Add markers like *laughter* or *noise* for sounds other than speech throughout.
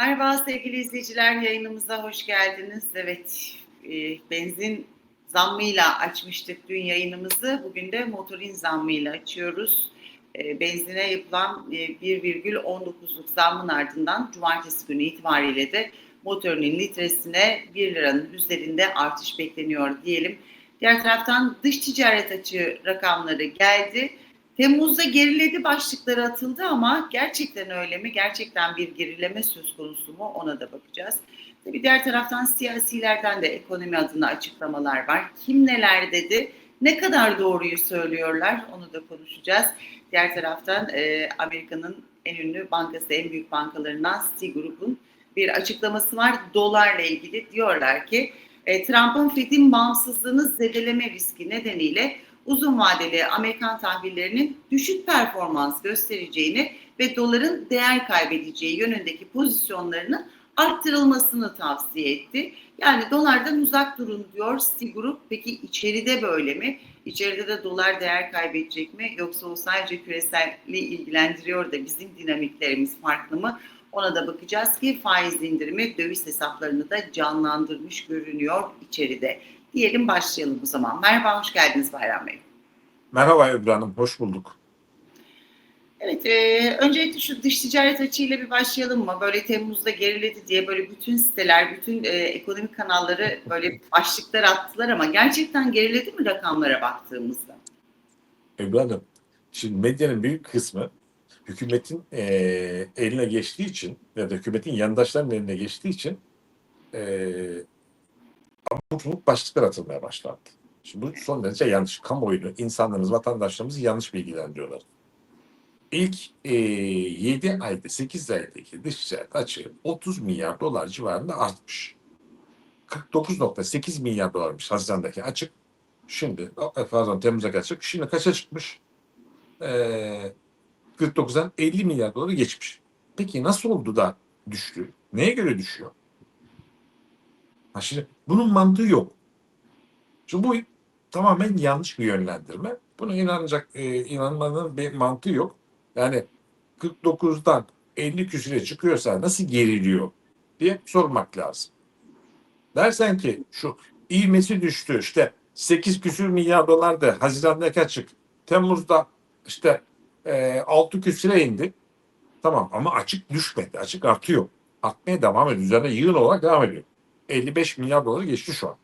Merhaba sevgili izleyiciler, yayınımıza hoş geldiniz. Evet, e, benzin zammıyla açmıştık dün yayınımızı. Bugün de motorin zammıyla açıyoruz. E, benzine yapılan e, 1,19'luk zammın ardından cumartesi günü itibariyle de motorinin litresine 1 liranın üzerinde artış bekleniyor diyelim. Diğer taraftan dış ticaret açığı rakamları geldi. Temmuz'da geriledi başlıkları atıldı ama gerçekten öyle mi? Gerçekten bir gerileme söz konusu mu? Ona da bakacağız. Tabii diğer taraftan siyasilerden de ekonomi adına açıklamalar var. Kim neler dedi? Ne kadar doğruyu söylüyorlar? Onu da konuşacağız. Diğer taraftan e, Amerika'nın en ünlü bankası, en büyük bankalarından Citigroup'un bir açıklaması var. Dolarla ilgili diyorlar ki e, Trump'ın Fed'in bağımsızlığını zedeleme riski nedeniyle uzun vadeli Amerikan tahvillerinin düşük performans göstereceğini ve doların değer kaybedeceği yönündeki pozisyonlarını arttırılmasını tavsiye etti. Yani dolardan uzak durun diyor Citigroup. Peki içeride böyle mi? İçeride de dolar değer kaybedecek mi? Yoksa o sadece küreselli ilgilendiriyor da bizim dinamiklerimiz farklı mı? Ona da bakacağız ki faiz indirimi döviz hesaplarını da canlandırmış görünüyor içeride. Diyelim başlayalım o zaman. Merhaba, hoş geldiniz Bayram Bey. Merhaba Ebru Hanım, hoş bulduk. Evet, e, öncelikle şu dış ticaret açığıyla bir başlayalım mı? Böyle Temmuz'da geriledi diye böyle bütün siteler, bütün e, ekonomik kanalları böyle *laughs* başlıklar attılar ama gerçekten geriledi mi rakamlara baktığımızda? Ebru Hanım, şimdi medyanın büyük kısmı hükümetin e, eline geçtiği için ya da hükümetin yandaşlarının eline geçtiği için e, abuk başlıklar atılmaya başlandı. Şimdi bu son derece yanlış. Kamuoyunu, insanlarımız, vatandaşlarımızı yanlış bilgilendiriyorlar. İlk e, 7 ayda, 8 aydaki dış ticaret açığı 30 milyar dolar civarında artmış. 49.8 milyar dolarmış Haziran'daki açık. Şimdi, pardon Temmuz'daki açık. Şimdi kaça çıkmış? Ee, 49'dan 50 milyar doları geçmiş. Peki nasıl oldu da düştü? Neye göre düşüyor? Ha şimdi bunun mantığı yok. Şimdi bu tamamen yanlış bir yönlendirme. Buna inanacak, e, inanmanın bir mantığı yok. Yani 49'dan 50 küsüre çıkıyorsa nasıl geriliyor diye sormak lazım. Dersen ki şu ivmesi düştü işte 8 küsür milyar dolardı Haziran'daki açık. Temmuz'da işte e, 6 küsüre indi. Tamam ama açık düşmedi. Açık artıyor. Artmaya devam ediyor. Üzerine yığın olarak devam ediyor. 55 milyar doları geçti şu an.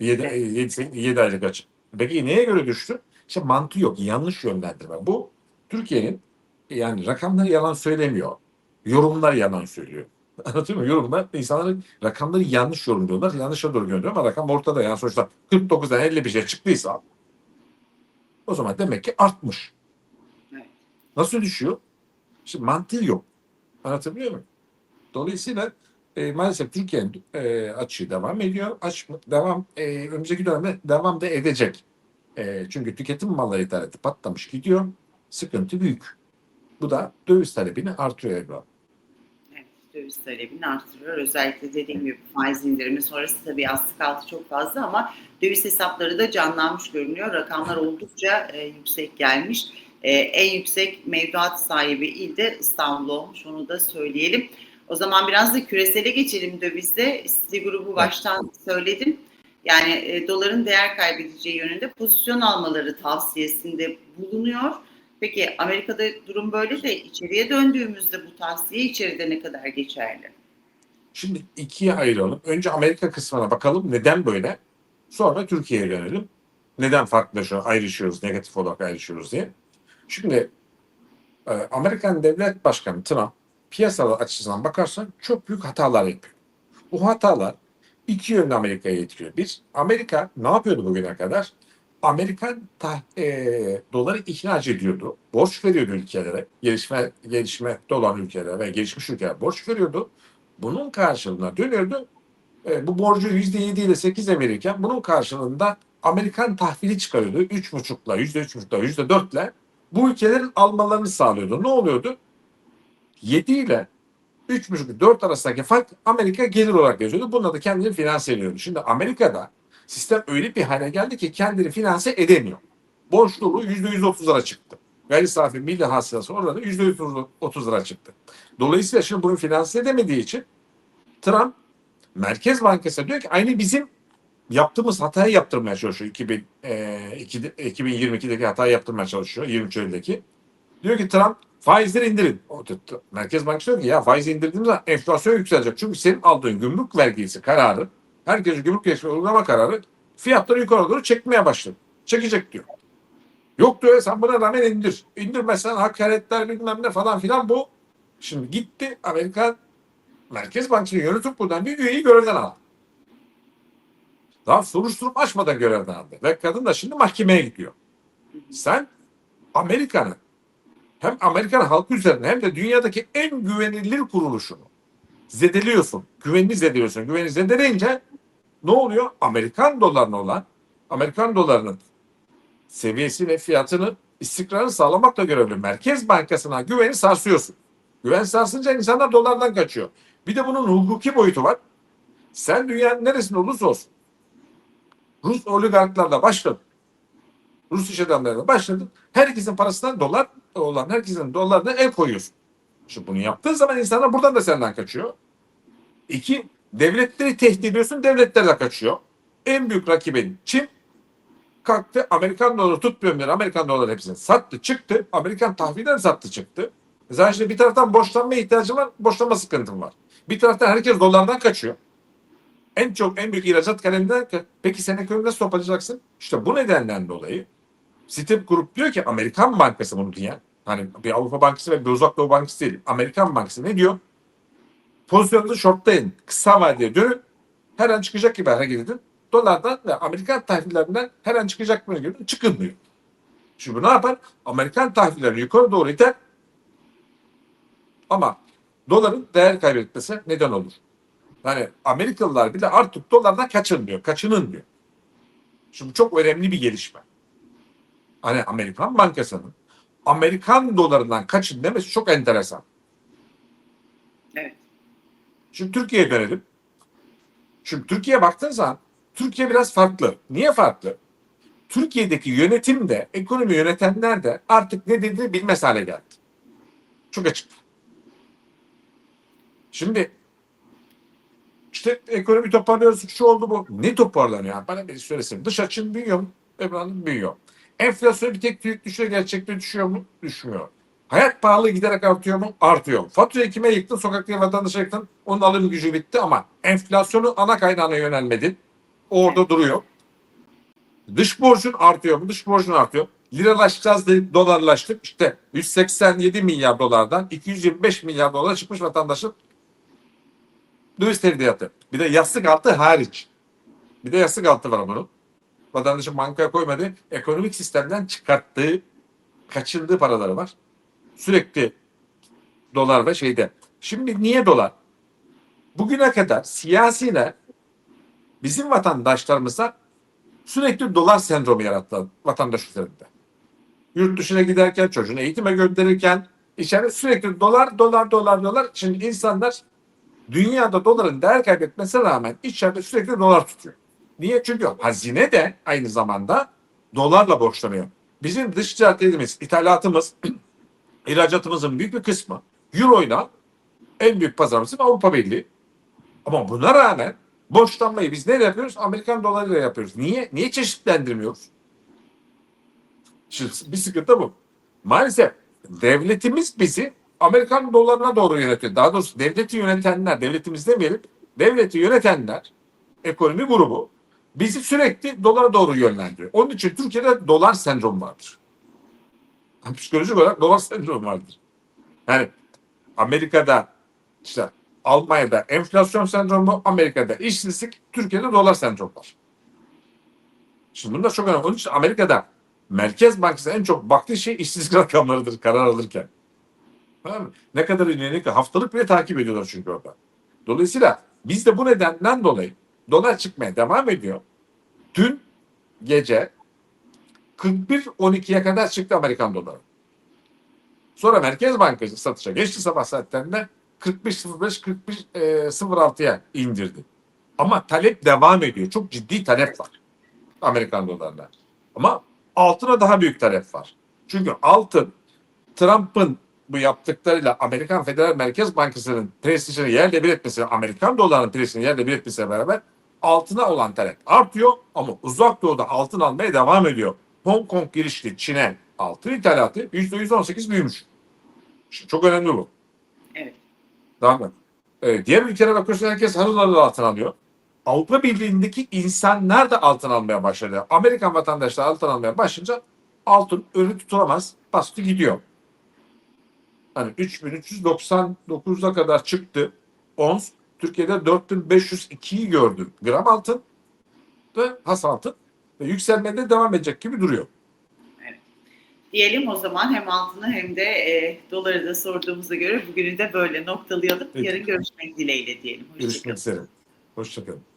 7, 7, 7 aylık açık. Peki neye göre düştü? İşte mantığı yok. Yanlış yönlendirme. Bu Türkiye'nin yani rakamları yalan söylemiyor. Yorumlar yalan söylüyor. *laughs* Anlatıyor muyum? Yorumlar insanların rakamları yanlış yorumluyorlar. Yanlışa doğru gönderiyor ama rakam ortada. Yani sonuçta 49'dan 50 bir şey çıktıysa o zaman demek ki artmış. Evet. Nasıl düşüyor? Şimdi mantığı yok. Anlatabiliyor muyum? Dolayısıyla e, maalesef Türkiye'nin e, açığı devam ediyor. Aç, devam e, önümüzdeki dönemde devam da edecek. E, çünkü tüketim malları ithalatı patlamış gidiyor. Sıkıntı büyük. Bu da döviz talebini artırıyor Ebru. Döviz talebini arttırıyor. Özellikle dediğim gibi faiz indirimi sonrası tabii yastık altı çok fazla ama döviz hesapları da canlanmış görünüyor. Rakamlar oldukça e, yüksek gelmiş. E, en yüksek mevduat sahibi il de İstanbul olmuş. Onu da söyleyelim. O zaman biraz da küresele geçelim dövizde. Citigroup'u baştan söyledim. Yani e, doların değer kaybedeceği yönünde pozisyon almaları tavsiyesinde bulunuyor. Peki Amerika'da durum böyle de içeriye döndüğümüzde bu tavsiye içeride ne kadar geçerli? Şimdi ikiye ayıralım. Önce Amerika kısmına bakalım neden böyle. Sonra Türkiye'ye dönelim. Neden farklılaşıyor, ayrışıyoruz, negatif olarak ayrışıyoruz diye. Şimdi e, Amerikan Devlet Başkanı Trump piyasalar açısından bakarsan çok büyük hatalar yapıyor. Bu hatalar iki yönde Amerika'yı etkiliyor. Bir, Amerika ne yapıyordu bugüne kadar? Amerikan ta, e, doları ihraç ediyordu. Borç veriyordu ülkelere. Gelişme, gelişmekte olan ülkelere ve gelişmiş ülkelere borç veriyordu. Bunun karşılığında dönüyordu. E, bu borcu %7 ile 8'e verirken bunun karşılığında Amerikan tahvili çıkarıyordu. 3,5'la, %3,5'la, %4'le bu ülkelerin almalarını sağlıyordu. Ne oluyordu? 7 ile 3,5-4 arasındaki fark Amerika gelir olarak yazıyordu. Bununla da kendini finanse ediyordu. Şimdi Amerika'da sistem öyle bir hale geldi ki kendini finanse edemiyor. Borçluluğu %130'lara çıktı. gayri safi milli hasılası orada %130 lira çıktı. Dolayısıyla şimdi bunu finanse edemediği için Trump Merkez Bankası diyor ki aynı bizim yaptığımız hatayı yaptırmaya çalışıyor. 2000, e, 2022'deki hatayı yaptırmaya çalışıyor. 23 Eylül'deki. Diyor ki Trump faizleri indirin. Merkez Bankası diyor ki ya faiz indirdiğimiz zaman enflasyon yükselecek. Çünkü senin aldığın gümrük vergisi kararı, herkesin gümrük vergisi uygulama kararı fiyatları yukarı doğru çekmeye başladı. Çekecek diyor. Yok diyor sen buna rağmen indir. İndirmezsen hakaretler bilmem ne falan filan bu. Şimdi gitti Amerikan Merkez Bankası'nın yönetim kurulundan bir üyeyi görevden aldı. Daha soruşturup açmadan görevden aldı. Ve kadın da şimdi mahkemeye gidiyor. Sen Amerika'nın hem Amerikan halkı üzerine hem de dünyadaki en güvenilir kuruluşunu zedeliyorsun. Güvenini zedeliyorsun. Güveni zedeleyince ne oluyor? Amerikan dolarına olan Amerikan dolarının seviyesi ve fiyatını istikrarını sağlamakla görevli Merkez Bankası'na güveni sarsıyorsun. Güven sarsınca insanlar dolardan kaçıyor. Bir de bunun hukuki boyutu var. Sen dünyanın neresinde olursa olsun Rus oligarklarla başladın. Rus iş adamlarıyla başladın. Herkesin parasından dolar olan herkesin dolarına el koyuyorsun. Şimdi bunu yaptığın zaman insanlar buradan da senden kaçıyor. İki, devletleri tehdit ediyorsun, devletler de kaçıyor. En büyük rakibin Çin kalktı Amerikan doları tutmuyorum diye Amerikan doları hepsini sattı çıktı. Amerikan tahvilden sattı çıktı. Zaten şimdi bir taraftan borçlanmaya ihtiyacım var, borçlanma sıkıntım var. Bir taraftan herkes dolardan kaçıyor. En çok en büyük ihracat kaleminden ka- peki sen ekonomiyi nasıl toparlayacaksın? İşte bu nedenden dolayı Step Group diyor ki Amerikan Bankası bunu diyen hani bir Avrupa Bankası ve bir Uzak Doğu Bankası değil. Amerikan Bankası ne diyor? Pozisyonunuzu shortlayın. Kısa vadeye dönün. Her an çıkacak gibi hareket edin. Dolardan ve Amerikan tahvillerinden her an çıkacak gibi çıkın diyor. Şimdi bu ne yapar? Amerikan tahvilleri yukarı doğru iter ama doların değer kaybetmesi neden olur. Yani Amerikalılar bile artık dolardan kaçın diyor. Kaçının diyor. Şimdi çok önemli bir gelişme. Hani Amerikan Bankası'nın Amerikan dolarından kaçın demesi çok enteresan. Evet. Şimdi Türkiye'ye dönelim. Şimdi Türkiye'ye baktığın zaman Türkiye biraz farklı. Niye farklı? Türkiye'deki yönetim de, ekonomi yönetenler de artık ne dediğini bilmez hale geldi. Çok açık. Şimdi işte ekonomi toparlıyoruz, şu oldu bu. Ne toparlanıyor? Bana bir söylesin. Dış açın büyüyor mu? Öbür yandan büyüyor. Enflasyon bir tek büyük düşüyor, gerçekte düşüyor mu? Düşmüyor. Hayat pahalı giderek artıyor mu? Artıyor. Faturayı kime yıktın? Sokaktaki vatandaşa yıktın. Onun alım gücü bitti ama enflasyonun ana kaynağına yönelmedin. Orada duruyor. Dış borcun artıyor mu? Dış borcun artıyor. Liralaşacağız deyip dolarlaştık. İşte 187 milyar dolardan 225 milyar dolara çıkmış vatandaşın döviz tevdiatı. Bir de yastık altı hariç. Bir de yastık altı var bunun. Vatandaşın bankaya koymadığı, ekonomik sistemden çıkarttığı, kaçırdığı paraları var. Sürekli dolar ve şeyde. Şimdi niye dolar? Bugüne kadar siyasiler bizim vatandaşlarımıza sürekli dolar sendromu yarattı vatandaş üzerinde. Yurt dışına giderken, çocuğunu eğitime gönderirken içeride sürekli dolar, dolar, dolar, dolar. Şimdi insanlar dünyada doların değer kaybetmesine rağmen içeride sürekli dolar tutuyor. Niye? Çünkü hazine de aynı zamanda dolarla borçlanıyor. Bizim dış ticaretimiz, ithalatımız, *clears throat* ihracatımızın büyük bir kısmı Euro'yla en büyük pazarımız Avrupa Birliği. Ama buna rağmen borçlanmayı biz neyle yapıyoruz? Amerikan dolarıyla yapıyoruz. Niye? Niye çeşitlendirmiyoruz? Şimdi bir sıkıntı bu. Maalesef devletimiz bizi Amerikan dolarına doğru yönetiyor. Daha doğrusu devleti yönetenler, devletimiz demeyelim, devleti yönetenler, ekonomi grubu bizi sürekli dolara doğru yönlendiriyor. Onun için Türkiye'de dolar sendromu vardır. Yani Psikolojik olarak dolar sendromu vardır. Yani Amerika'da işte Almanya'da enflasyon sendromu, Amerika'da işsizlik, Türkiye'de dolar sendromu var. Şimdi bunlar çok önemli. Onun için Amerika'da Merkez Bankası en çok baktığı şey işsizlik *laughs* rakamlarıdır karar alırken. Tamam? Ne kadar ilerledik haftalık bile takip ediyorlar çünkü orada. Dolayısıyla biz de bu nedenden dolayı dolar çıkmaya devam ediyor. Dün gece 41.12'ye kadar çıktı Amerikan doları. Sonra Merkez Bankası satışa geçti sabah saatlerinde 45.05 41.06'ya indirdi. Ama talep devam ediyor. Çok ciddi talep var Amerikan dolarına. Ama altına daha büyük talep var. Çünkü altın Trump'ın bu yaptıklarıyla Amerikan Federal Merkez Bankası'nın prestijini yerle bir etmesi, Amerikan dolarının prestijini yerle bir etmesiyle beraber altına olan talep artıyor ama uzak doğuda altın almaya devam ediyor. Hong Kong girişli Çin'e altın ithalatı %118 büyümüş. Şimdi çok önemli bu. Evet. Tamam mı? Ee, diğer ülkelere bakıyorsun herkes harıl harıl altın alıyor. Avrupa Birliği'ndeki insanlar da altın almaya başladı. Amerikan vatandaşları altın almaya başlayınca altın önü tutulamaz. Bastı gidiyor. Hani 3399'a kadar çıktı. Ons Türkiye'de 4502'yi gördü. Gram altın ve has altın ve yükselmede devam edecek gibi duruyor. Diyelim o zaman hem altını hem de e, doları da sorduğumuza göre bugünü de böyle noktalayalım. Peki. Yarın görüşmek dileğiyle diyelim. Hoşça Görüşmek üzere. Hoşçakalın.